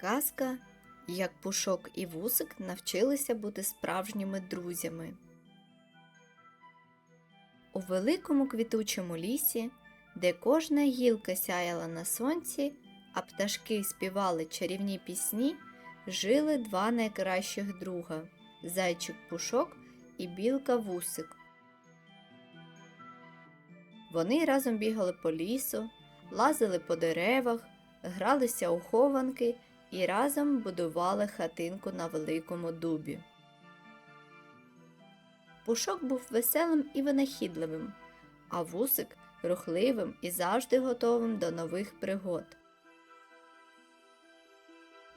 Казка, як Пушок і Вусик навчилися бути справжніми друзями. У великому квітучому лісі, де кожна гілка сяяла на сонці, а пташки співали чарівні пісні, жили два найкращих друга зайчик Пушок і білка Вусик. Вони разом бігали по лісу, лазили по деревах, гралися у хованки і разом будували хатинку на великому дубі. Пушок був веселим і винахідливим, а вусик рухливим і завжди готовим до нових пригод.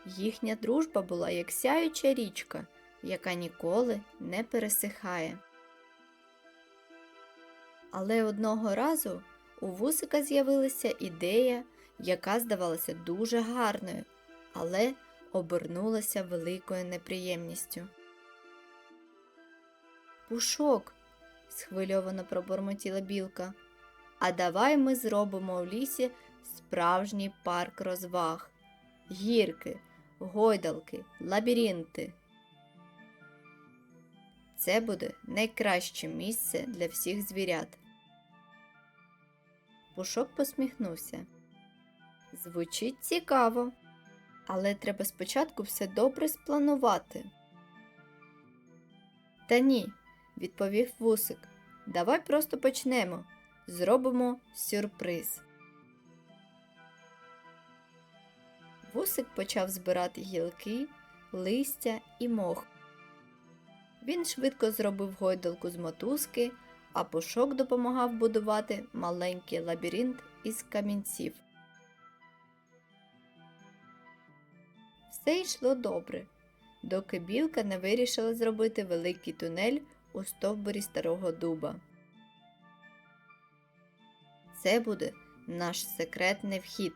Їхня дружба була як сяюча річка, яка ніколи не пересихає. Але одного разу у вусика з'явилася ідея, яка здавалася дуже гарною, але обернулася великою неприємністю. Пушок, схвильовано пробормотіла білка. А давай ми зробимо у лісі справжній парк розваг, гірки, гойдалки, лабіринти. Це буде найкраще місце для всіх звірят. Пушок посміхнувся. Звучить цікаво, але треба спочатку все добре спланувати. Та ні, відповів вусик. Давай просто почнемо. Зробимо сюрприз. Вусик почав збирати гілки, листя і мох. Він швидко зробив гойдалку з мотузки, а пушок допомагав будувати маленький лабіринт із камінців. Все йшло добре, доки білка не вирішила зробити великий тунель у стовбурі старого дуба. Це буде наш секретний вхід,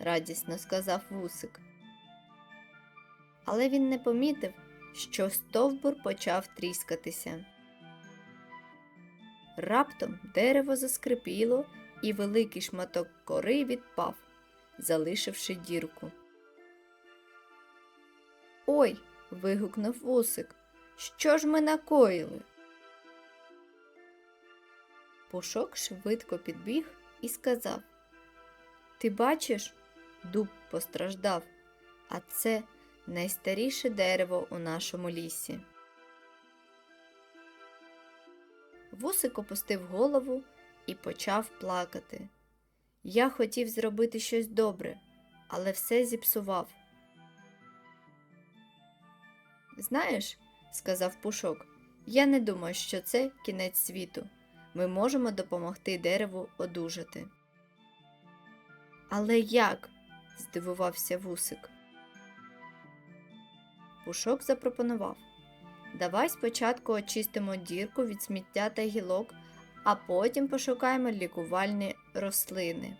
радісно сказав вусик. Але він не помітив, що стовбур почав тріскатися. Раптом дерево заскрипіло, і великий шматок кори відпав, залишивши дірку. Ой. вигукнув вусик. Що ж ми накоїли? Пушок швидко підбіг і сказав Ти бачиш, дуб постраждав, а це найстаріше дерево у нашому лісі. Вусик опустив голову і почав плакати. Я хотів зробити щось добре, але все зіпсував. Знаєш, сказав Пушок, я не думаю, що це кінець світу. Ми можемо допомогти дереву одужати. Але як? здивувався вусик. Пушок запропонував Давай спочатку очистимо дірку від сміття та гілок, а потім пошукаємо лікувальні рослини.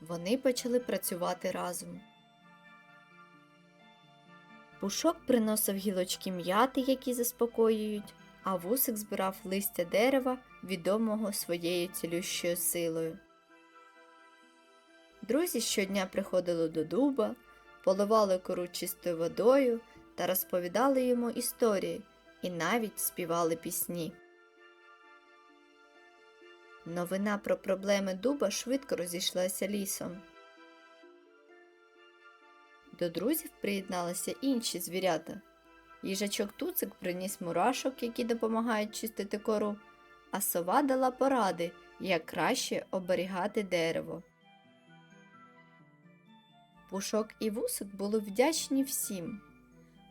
Вони почали працювати разом. Пушок приносив гілочки м'яти, які заспокоюють, а вусик збирав листя дерева, відомого своєю цілющою силою. Друзі щодня приходили до дуба, поливали кору чистою водою та розповідали йому історії і навіть співали пісні. Новина про проблеми дуба швидко розійшлася лісом. До друзів приєдналися інші звірята. Їжачок Туцик приніс мурашок, які допомагають чистити кору, а сова дала поради, як краще оберігати дерево. Пушок і вусик були вдячні всім.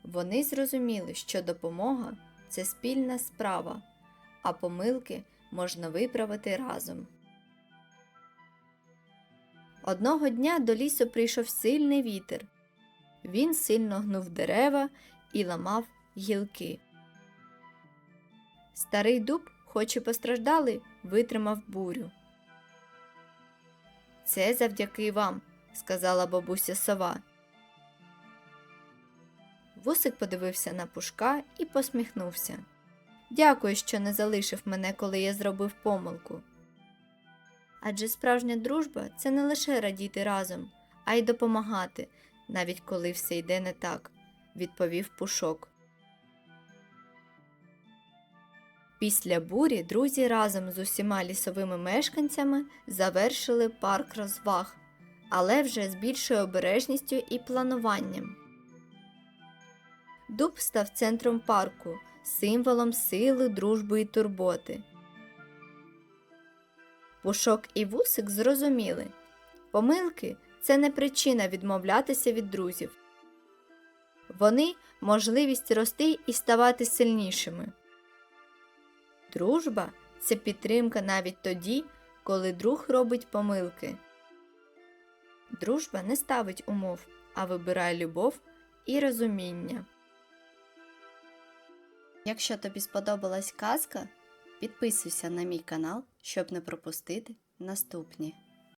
Вони зрозуміли, що допомога це спільна справа, а помилки можна виправити разом. Одного дня до лісу прийшов сильний вітер. Він сильно гнув дерева і ламав гілки. Старий дуб, хоч і постраждалий, витримав бурю. Це завдяки вам, сказала бабуся сова. Вусик подивився на пушка і посміхнувся. Дякую, що не залишив мене, коли я зробив помилку. Адже справжня дружба це не лише радіти разом, а й допомагати, навіть коли все йде не так, відповів Пушок. Після бурі друзі разом з усіма лісовими мешканцями завершили парк розваг, але вже з більшою обережністю і плануванням. Дуб став центром парку, символом сили, дружби і турботи. Пушок і вусик зрозуміли помилки це не причина відмовлятися від друзів. Вони можливість рости і ставати сильнішими. Дружба це підтримка навіть тоді, коли друг робить помилки. Дружба не ставить умов, а вибирає любов і розуміння. Якщо тобі сподобалась казка, підписуйся на мій канал, щоб не пропустити наступні.